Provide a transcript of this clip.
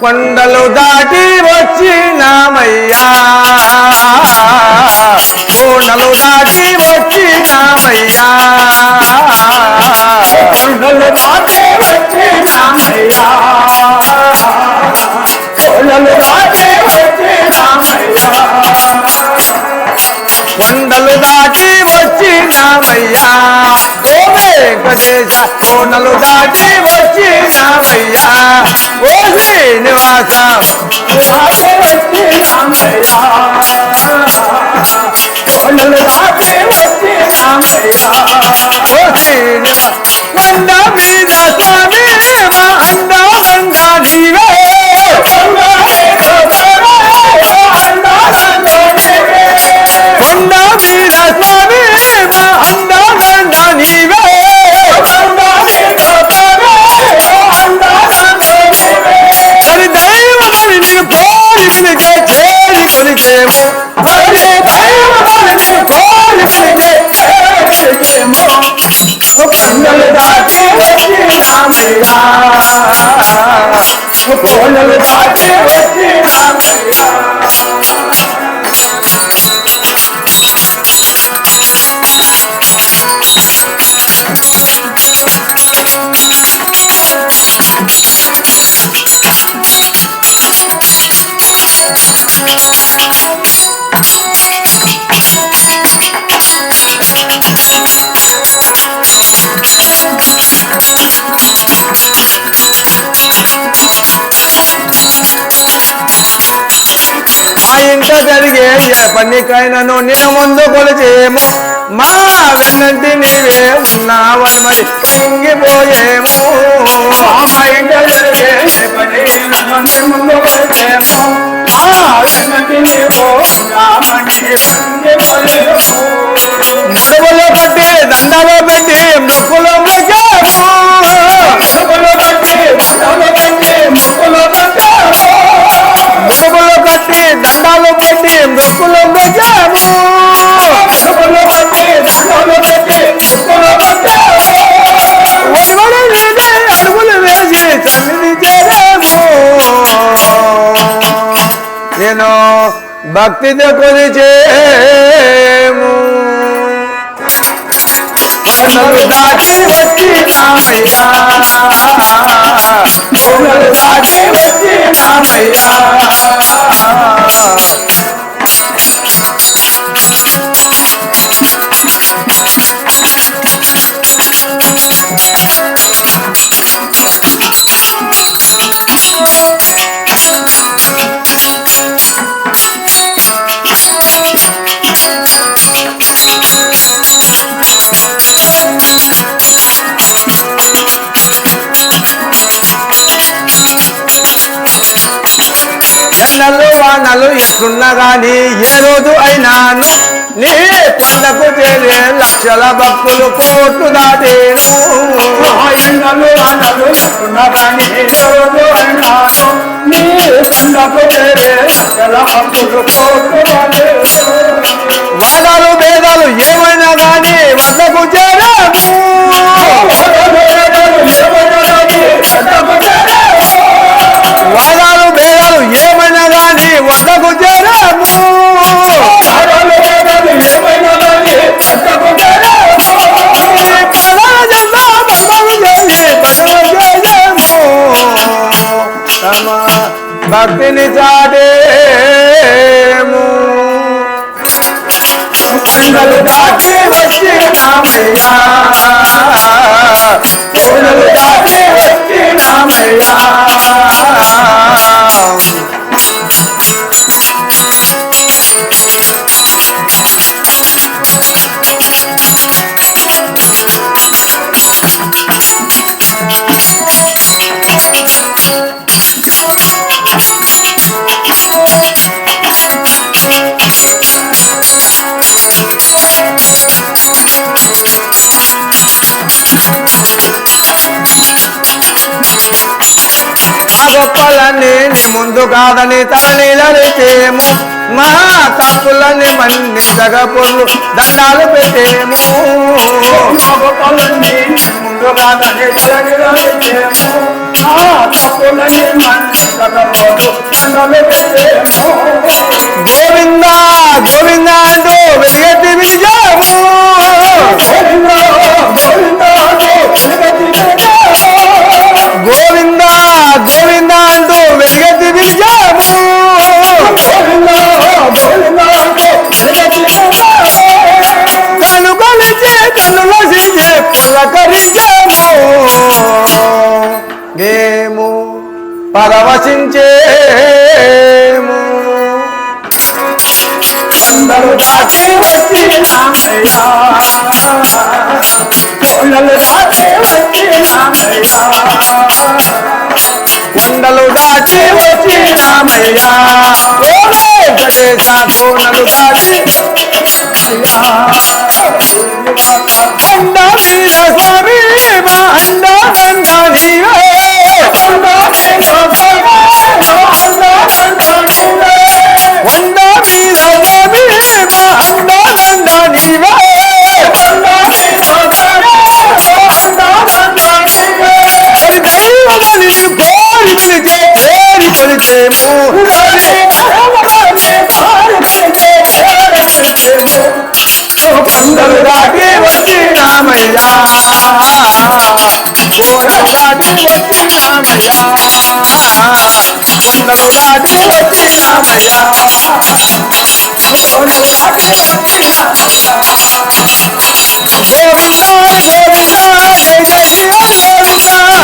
కొండలు దాటి వచ్చినామయ్యా. కొండలు దాటి వచ్చినామయ్యా. కొండలు దాటి వచ్చినామయ్యా. కొండలు దాటి వచ్చినామయ్యా. కొండలు దాటి వచ్చినామయ్యా. వెంకటేశ కోనలు దాటి వచ్చినామయ్యా ఓ శ్రీనివాస కోనలు దాటి వచ్చినామయ్యా ఓ శ్రీనివాస కొండ మీద స్వామి కొండలు దాటి వచ్చినామయ్యా జరిగే ఏ పనికైనాను నీ ముందు కొలిచేము. మా వెన్నంటి నీవే ఉన్నావని మరి పొంగిపోయేము మా ఇంట జరిగే ఏ పని ముందు వచ్చేమో ఆ వెనక్కి నీవు రామని పొంగిపోయేమో భక్తితో కొలిచేము కొండలు దాటి వచ్చినామయ్యా ముక్కులు దాటి వచ్చినామయ్యా ఎండలు ఇస్తున్నా గాని ఏ రోజు అయినాను నీ కొండకు చేరే లక్షల భక్తులు కోట్లు దాటేను. ఎండలు వానలు కానీ రోజు అన్నాను నీ కొండకు చేరే లక్షల భక్తులు కోట్లు దాటేను. భక్తిని చాటేము కొండలు దాటి వచ్చినామయ్యా గొప్పలన్నీ నీ ముందు కాదని తలనీలరిచేము మా తప్పులని మన్నించగా పొర్లు దండాలు పెట్టేము. గొప్పలని ముందుగా దాన్ని జరగలేము ఆ తప్పులని మన్నించకపోదు దండలు పెట్టేము. గోవిందా గోవింద అంటూ కొండలు దాటి వచ్చినామయ్యా కొండలు దాటి వచ్చినామయ్యా కొండలు దాటి వచ్చినామయ్యా ఓ వెంకటేశ కోనలు దాటి కొండ మీద స్వామి మా అండానంద నీవే పేరు కొలిచేము కొండలు దాటి వచ్చినామయ్యా కోనలు దాటి వచ్చినామయ్యా కొండలు దాటి వచ్చినామయ్యా గోవింద గోవింద జయ జయ గోవింద గోవింద గోవింద